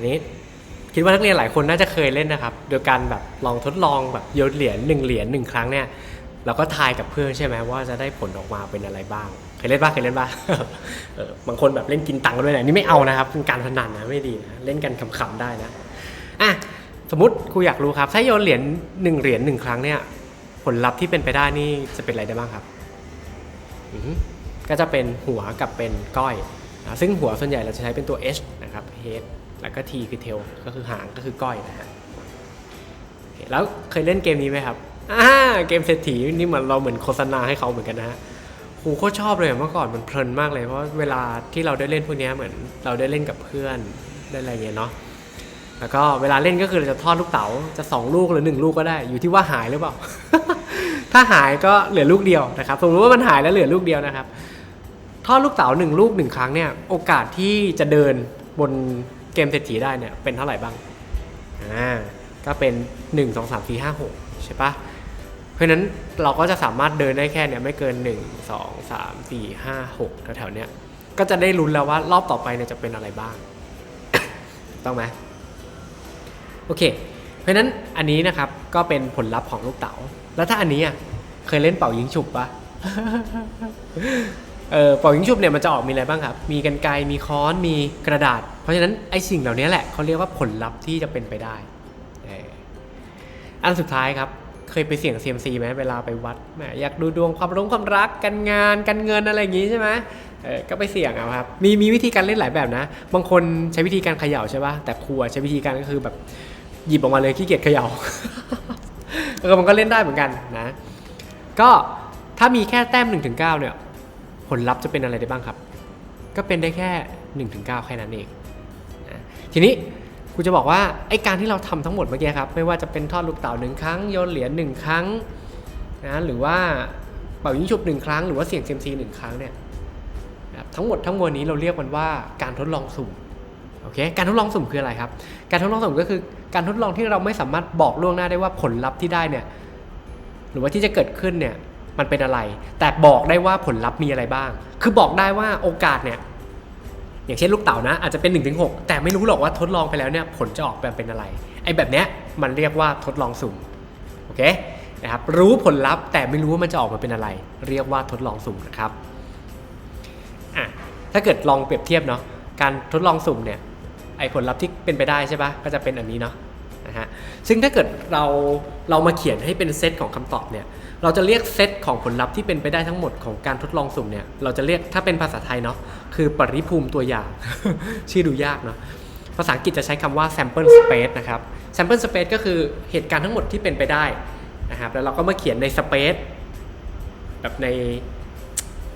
อันนี้คิดว่านักเรียนหลายคนน่าจะเคยเล่นนะครับ โดยการแบบลองทดลองแบบโยนเหรียญหนึ่งเหรียญหนึ่งครั้งเนี่ยเราก็ทายกับเพื่อนใช่ไหมว่าจะได้ผลออกมาเป็นอะไรบ้าง เคยเล่นบ้างเคยเล่นบ้างเออบางคนแบบเล่นกินตังค์กันด้วยนะนี่ไม่เอานะครับเป็นการพนันนะไม่ดีนะเล่นกันขำๆได้นะอะสมมติครูอยากรู้ครับ ถ้าโยนเหรียญหนึ่งเหรียญหนึ่งครั้งเนี่ยผลลัพธ์ที่เป็นไปได้นี่จะเป็นอะไรได้บ้างครับก็จะเป็นหัวกับเป็นก้อยนะซึ่งหัวส่วนใหญ่เราจะใช้เป็นตัว H นะครับ head แล้วก็ T คือ tail ก็คือหางก็คือก้อยนะฮะแล้วเคยเล่นเกมนี้ไหมครับอ่าเกมเศรษฐีนี่เหมือนเราเหมือนโฆษณาให้เขาเหมือนกันนะฮะครูโคตรชอบเลยเมื่อก่อนมันเพลินมากเลยเพราะเวลาที่เราได้เล่นพวกนี้เหมือนเราได้เล่นกับเพื่อนได้อะไรเงี้ยเนาะแล้วก็เวลาเล่นก็คือเราจะทอดลูกเต๋าจะสองลูกหรือหนึ่งลูกก็ได้ อยู่ที่ว่าหายหรือเปล่า ถ้าหายก็เหลือลูกเดียวนะครับสมมติว่ามันหายแล้วเหลือลูกเดียวนะครับทอดลูกเต๋าหนึ่งลูกหนึ่งครั้งเนี่ยโอกาสที่จะเดินบน เกมเศรษฐีได้เนี่ยเป็นเท่าไหร่บ้าง อ่า ก็เป็น 1 2 3 4 5 6 ใช่ปะเพราะนั้นเราก็จะสามารถเดินได้แค่เนี่ยไม่เกิน 1 2 3 4 5 6แถวๆเนี้ย ก็จะได้ลุ้นแล้วว่ารอบต่อไปเนี่ยจะเป็นอะไรบ้าง ต้องไหมโอเค เพราะฉะนั้นอันนี้นะครับก็เป็นผลลัพธ์ของลูกเต๋า แล้วถ้าอันนี้อะเคยเล่นเป่ายิงฉุบปะ เออเป่ายิงฉุบเนี่ยมันจะออกมีอะไรบ้างครับ มีกันไกรมีค้อนมีกระดาษ เพราะฉะนั้นไอ้สิ่งเหล่านี้แหละเขาเรียกว่าผลลัพธ์ที่จะเป็นไปได้อันสุดท้ายครับเคยไปเสี่ยงเซียมซีไหมเวลาไปวัดแหมอยากดูดวงความรุ่งความรักการงานการเงินอะไรอย่างงี้ใช่ไหมเออก็ไปเสี่ยงเอาครับ มีมีวิธีการเล่นหลายแบบนะ บางคนใช้วิธีการเขย่าใช่ป่ะแต่ครูอะใช้วิธีการก็คือแบบหยิบออกมาเลยขี้เกียจเขย่าเออมันก็เล่นได้เหมือนกันนะ ก็ถ้ามีแค่แต้ม1นถึงเเนี่ย ผลลัพธ์จะเป็นอะไรได้บ้างครับ ก็เป็นได้แค่1นถึงเแค่นั้นเอง ทีนี้ครูจะบอกว่าไอการที่เราทำทั้งหมดเมื่อกี้ครับ ไม่ว่าจะเป็นทอดลูกเต่าหนึ่งครั้งโยนเหรียญหนึ่งครั้งนะหรือว่าเป่ายิงฉุบหนึ่งครั้งหรือว่าเสี่ยงเซียมซีหนึ่งครั้งเนี่ยทั้งหมดทั้งมวลนี้เราเรียกมันว่าการทดลองสุ่มโอเคการทดลองสุ่มคืออะไรครับ การทดลองสุ่มก็คือการทดลองที่เราไม่สามารถบอกล่วงหน้าได้ว่าผลลัพธ์ที่ได้เนี่ยหรือว่าที่จะเกิดขึ้นเนี่ย มันเป็นอะไร แต่บอกได้ว่าผลลัพธ์มีอะไรบ้าง คือบอกได้ว่าโอกาสเนี่ย อย่างเช่นลูกเต๋านะ อาจจะเป็น1นถึงหแต่ไม่รู้หรอกว่าทดลองไปแล้วเนี่ยผลจะออกมาเป็นอะไร ไอ้แบบเนี้ยมันเรียกว่าทดลองสุ่ม โอเคนะครับ รู้ผลลัพธ์แต่ไม่รู้ว่ามันจะออกมาเป็นอะไร เรียกว่าทดลองสุ่มนะครับอะถ้าเกิดลองเปรียบเทียบเนาะ การทดลองสุ่มเนี่ย ไอ้ผลลัพธ์ที่เป็นไปได้ใช่ปะก็จะเป็นอันนี้เนาะนะฮะ ซึ่งถ้าเกิดเราเรามาเขียนให้เป็นเซตของคำตอบเนี่ย เราจะเรียกเซตของผลลัพธ์ที่เป็นไปได้ทั้งหมดของการทดลองสุ่มเนี่ย เราจะเรียกถ้าเป็นภาษาไทยเนาะคือปริภูมิตัวอย่าง ชื่อดูยากเนาะภาษาอังกฤษจะใช้คำว่า sample space นะครับ sample space ก็คือเหตุการณ์ทั้งหมดที่เป็นไปได้นะครับแล้วเราก็มาเขียนใน space แบบใน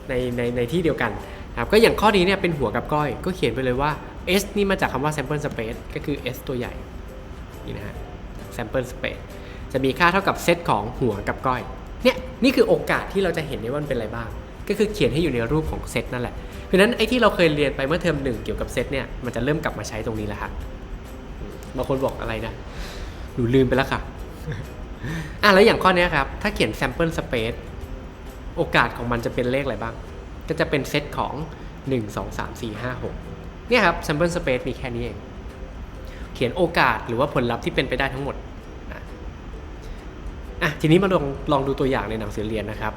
ในในในที่เดียวกันครับก็อย่างข้อนี้เนี่ยเป็นหัวกับก้อย ก็เขียนไปเลยว่า S นี่มาจากคำว่า sample space ก็คือ S ตัวใหญ่นี่นะฮะ sample space จะมีค่าเท่ากับเซตของหัวกับก้อย เนี่ยนี่คือโอกาสที่เราจะเห็นได้ว่ามันเป็นอะไรบ้าง ก็คือเขียนให้อยู่ในรูปของเซตนั่นแหละ เพราะฉะนั้นไอ้ที่เราเคยเรียนไปเมื่อเทอมหนึ่งเกี่ยวกับเซตเนี่ยมันจะเริ่มกลับมาใช้ตรงนี้แล้วครับบางคนบอกอะไรนะหนูลืมไปแล้วค่ะอะแล้วอย่างข้อนี้ครับ ถ้าเขียน sample space โอกาสของมันจะเป็นเลขอะไรบ้าง ก็จะเป็นเซตของ 1 2 3 4 5 6 เนี่ยครับ sample space มีแค่นี้เอง เขียนโอกาสหรือว่าผลลัพธ์ที่เป็นไปได้ทั้งหมด อะทีนี้มาลองลองดูตัวอย่างในหนังสือเรียนนะครับ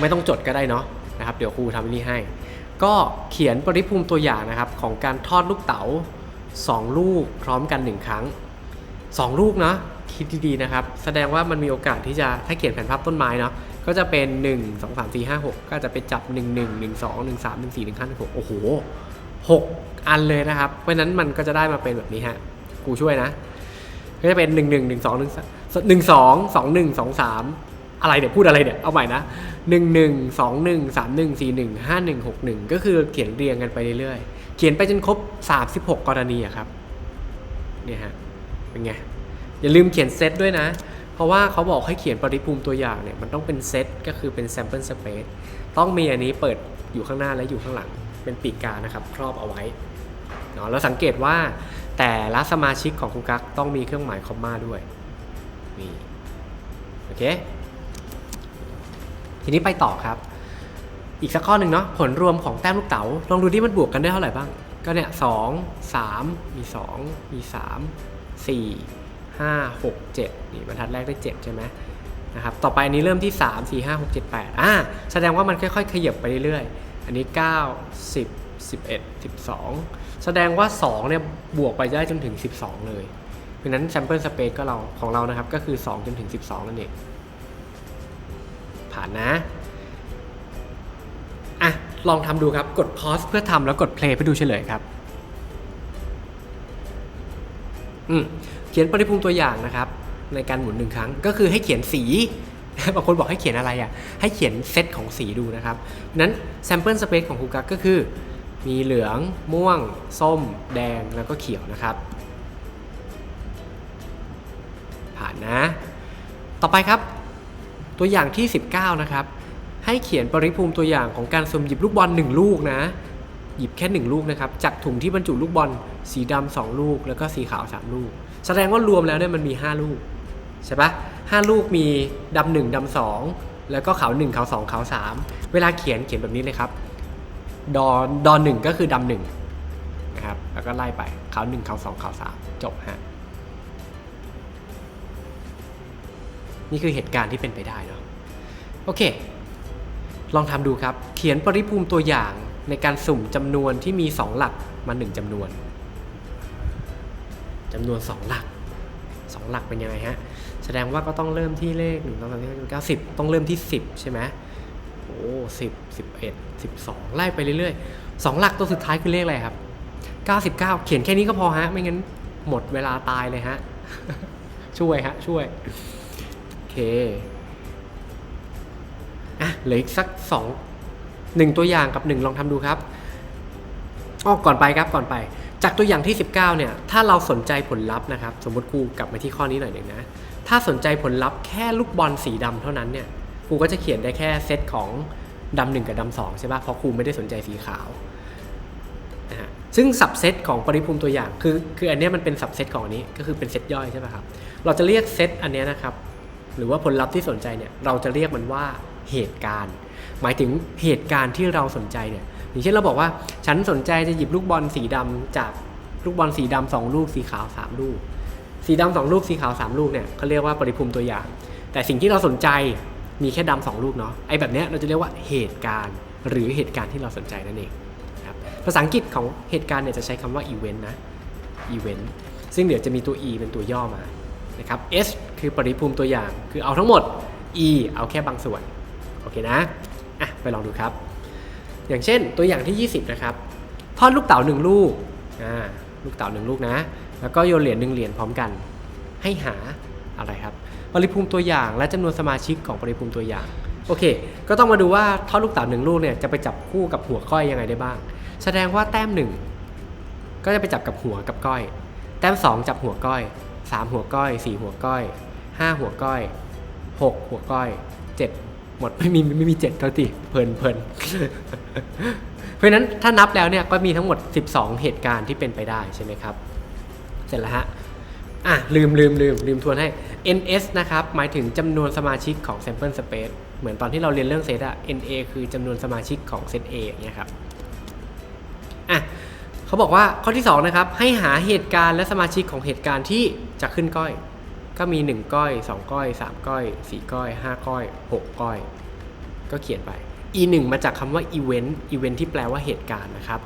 ไม่ต้องจดก็ได้เนาะนะครับ เดี๋ยวครูทำนนี้ให้ ก็เขียนปริภูมิตัวอย่างนะครับของการทอดลูกเต๋า2 ลูกพร้อมกัน 1 ครั้ง 2 ลูกนะคิดดีๆนะครับ แสดงว่ามันมีโอกาสที่จะถ้าเขียนแผนภาพต้นไม้เนาะก็จะเป็น 1 2 3 4 5 6 ก็จะไปจับ 1 1 1 2 1 3 1 4 1 5 1 6โอ้โห6 อันเลยนะครับ เพราะฉะนั้นมันก็จะได้มาเป็นแบบนี้ฮะกูช่วยนะ ก็จะเป็น1 1 1 2 1 1 2 2 1 2 3องหนึ่งหนึ่งสองสองหนึ่งสองสามอะไรเดี๋ยวพูดอะไรเดี๋ยวเอาใหม่นะ1 1 2 1 3 1 4 1 5 1 6 1ก็คือเขียนเรียงกันไปเรื่อยๆ เขียนไปจนครบ36กรณีอะครับเนี่ยฮะเป็นไงอย่าลืมเขียนเซตด้วยนะ เพราะว่าเขาบอกให้เขียนปริภูมิตัวอย่างเนี่ยมันต้องเป็นเซตก็คือเป็น sample space ต้องมีอันนี้เปิดอยู่ข้างหน้าและอยู่ข้างหลังเป็นปีกกานะครับ ครอบเอาไว้เนาะแล้วสังเกตว่า แต่ละสมาชิกของคุณกั๊กต้องมีเครื่องหมายคอมมาด้วยนี่โอเค ทีนี้ไปต่อครับ อีกสักข้อหนึ่งเนาะผลรวมของแต้มลูกเต๋าลองดูที่มันบวกกันได้เท่าไหร่บ้าง ก็เนี่ยสองสามมีสองมีสามสี่ห้าหกเจ็ดนี่บรรทัดแรกได้เจ็ดใช่ไหมนะครับต่อไปอันนี้เริ่มที่สามสี่ห้าหกเจ็ดแปดอ่าแสดงว่ามันค่อยๆ ขยับไปเรื่อยๆ อันนี้เก้าสิบสิบเอ็ดสิบสอง แสดงว่าสองเนี่ย บวกไปได้จนถึงสิบสองเลย เพราะฉะนั้น sample space ก็เราของเรานะครับ ก็คือ 2 จนถึง 12 นั่นเอง ผ่านนะ อะ ลองทำดูครับ กด pause เพื่อทำแล้วกด play เพื่อดูเฉลยครับ อืม เขียนปริภูมิตัวอย่างนะครับ ในการหมุนหนึ่งครั้ง ก็คือให้เขียนสีบางคนบอกให้เขียนอะไรอะ ให้เขียนเซตของสีดูนะครับนั้น sample space ของครูกักก็คือ มีเหลือง ม่วง ส้ม แดงแล้วก็เขียวนะครับ ผ่านนะ ต่อไปครับ ตัวอย่างที่ 19 นะครับ ให้เขียนปริภูมิตัวอย่างของการสุ่มหยิบลูกบอล1ลูกนะ หยิบแค่ 1 ลูกนะครับ จากถุงที่บรรจุลูกบอลสีดำ2ลูก แล้วก็สีขาว 3 ลูก แสดงว่ารวมแล้วเนี่ยมันมี 5 ลูกใช่ปะ5ลูกมีดำหนึ่งดำสองแล้วก็ขาวหนึ่งขาวสองขาวสามเวลาเขียนเขียนแบบนี้เลยครับ ดอดอหนึ่งก็คือดำหนึ่งนะครับ แล้วก็ไล่ไปขาวหนึ่งขาวสองขาวสามจบฮะ นี่คือเหตุการณ์ที่เป็นไปได้เนาะ โอเค ลองทำดูครับ เขียนปริภูมิตัวอย่างในการสุ่มจำนวนที่มี 2 หลักมา1จำนวนจำนวน 2 หลัก 2 หลักเป็นยังไงฮะ แสดงว่าก็ต้องเริ่มที่เลข1 2 3 4 5 9 10ต้องเริ่มที่ 10 ใช่ไหม สิบสิบเอ็ดสิบสองไล่ไปเรื่อยๆ2หลักตัวสุดท้ายคือเลขอะไรครับ99เก้าเขียนแค่นี้ก็พอฮะ ไม่งั้นหมดเวลาตายเลยฮะ ช่วยฮะ ช่วย โอเค อะเหลืออีกสักสองหนึ่งตัวอย่างกับหนึ่งลองทำดูครับอ้อก่อนไปครับก่อนไป จากตัวอย่างที่ 19 เนี่ย ถ้าเราสนใจผลลัพธ์นะครับ สมมติครูกลับมาที่ข้อนี้หน่อยหนึ่งนะ ถ้าสนใจผลลัพธ์แค่ลูกบอลสีดำเท่านั้นเนี่ย รูก็จะเขียนได้แค่เซตของดำหนึ่งกับดำสองใช่ป่ะเพราะครูไม่ได้สนใจสีขาวนะฮะซึ่งสับเซตของปริภูมิตัวอย่างคือคืออันเนี้ยมันเป็นสับเซตของอันนี้ก็คือเป็นเซตย่อยใช่ป่ะครับเราจะเรียกเซตอันเนี้ยนะครับหรือว่าผลลัพธ์ที่สนใจเนี่ยเราจะเรียกมันว่าเหตุการณ์ หมายถึงเหตุการณ์ที่เราสนใจเนี่ยอย่างเช่นเราบอกว่าฉันสนใจจะหยิบลูกบอลสีดำจากลูกบอลสีดำสองลูกสีขาวสามลูก สีดำสองลูกสีขาวสามลูกเนี่ยเขาเรียกว่าปริภูมิตัวอย่าง แต่สิ่งที่เราสนใจ มีแค่ดำสองลูกเนาะไอ้แบบเนี้ยเราจะเรียกว่าเหตุการณ์ หรือเหตุการณ์ที่เราสนใจนั่นเองครับภาษาอังกฤษของเหตุการณ์เนี่ยจะใช้คำว่า event นะ event ซึ่งเดี๋ยวจะมีตัว e เป็นตัวย่อมานะครับ S คือปริภูมิตัวอย่างคือเอาทั้งหมด E เอาแค่บางส่วนโอเคนะอะไปลองดูครับ อย่างเช่นตัวอย่างที่ 20 นะครับทอดลูกเต๋าหนึ่งลูกอ่าลูกเต๋าหนึ่งลูกนะ แล้วก็โยนเหรียญหนึ่งเหรียญพร้อมกัน ให้หาอะไรครับ ปริภูมิตัวอย่าง และจำนวนสมาชิกของปริภูมิตัวอย่าง โอเค ก็ต้องมาดูว่าท่อลูกเต๋าหนึ่งลูกเนี่ยจะไปจับคู่กับหัวก้อยยังไงได้บ้าง แสดงว่าแต้มหนึ่งก็จะไปจับกับหัวกับก้อย แต้มสองจับหัวก้อยสามหัวก้อยสี่หัวก้อยห้าหัวก้อยหกหัวก้อยเจ็ดหมดไม่มีไม่มีเจ็ดเท่าทีเพลินเพลินเพราะฉะนั้นถ้านับแล้วเนี่ยก็มีทั้งหมด 12 เหตุการณ์ที่เป็นไปได้ใช่ไหมครับ เสร็จแล้วฮะอะลืมลืมลืมลืมทวนให้ NS นะครับ หมายถึงจำนวนสมาชิกของ sample space เหมือนตอนที่เราเรียนเรื่องเซตอะ NA คือจำนวนสมาชิกของเซต A อย่างเงี้ยครับอะเขาบอกว่าข้อที่2นะครับให้หาเหตุการณ์และสมาชิกของเหตุการณ์ที่จะขึ้นก้อย ก็มี 1 ก้อย 2 ก้อย 3 ก้อย 4 ก้อย 5 ก้อย 6 ก้อย ก็เขียนไป e 1 มาจากคำว่า event event ที่แปลว่าเหตุการณ์นะครับ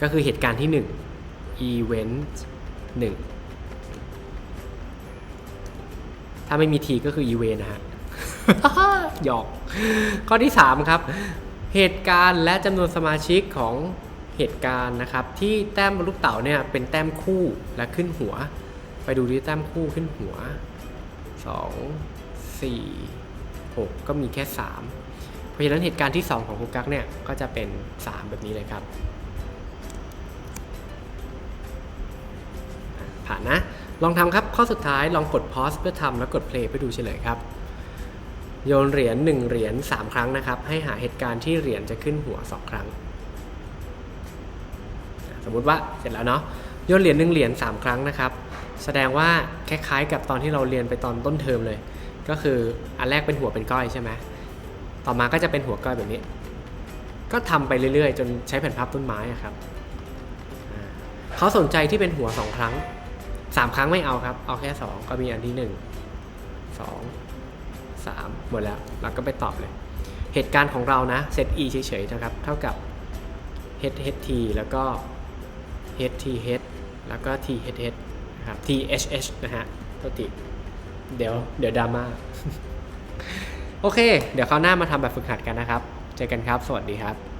ก็คือเหตุการณ์ที่ 1 event 1 ถ้าไม่มีทีก็คือ event นะฮะหยอก ข้อที่ 3 ครับ เหตุการณ์และจำนวนสมาชิกของเหตุการณ์นะครับ ที่แต้มบนลูกเต๋าเนี่ยเป็นแต้มคู่และขึ้นหัว ไปดูที่แต้มคู่ขึ้นหัว 2 4 6 ก็มีแค่ 3 เพราะฉะนั้นเหตุการณ์ที่ 2 ของครูกั๊กเนี่ยก็จะเป็น 3 แบบนี้เลยครับ ผ่านนะ ลองทำครับ ข้อสุดท้ายลองกด pause เพื่อทำแล้วกด play เพื่อดูเฉลยครับ โยนเหรียญ1เหรียญ3 ครั้งนะครับ ให้หาเหตุการณ์ที่เหรียญจะขึ้นหัว 2 ครั้ง สมมุติว่าเสร็จแล้วเนาะโยนเหรียญหนึ่งเหรียญ3 ครั้งนะครับ แสดงว่าคล้ายๆ กับตอนที่เราเรียนไปตอนต้นเทอมเลย ก็คืออันแรกเป็นหัวเป็นก้อยใช่ไหมต่อมาก็จะเป็นหัวก้อยแบบนี้ ก็ทำไปเรื่อยๆ จนใช้แผ่นพับต้นไม้ครับเขาสนใจที่เป็นหัวสองครั้ง สามครั้งไม่เอาครับ เอาแค่สองก็มีอันที่หนึ่งสองสามหมดแล้วเราก็ไปตอบเลย เหตุการณ์ของเรานะเซต e เฉยๆนะครับ เท่ากับ h h t แล้วก็ h t h แล้วก็ t h h นะครับ t h h นะฮะตัวติเดี๋ยวเดี๋ยวดราม่าโอเค เดี๋ยวคราวหน้ามาทำแบบฝึกหัดกันนะครับ เจอกันครับ สวัสดีครับ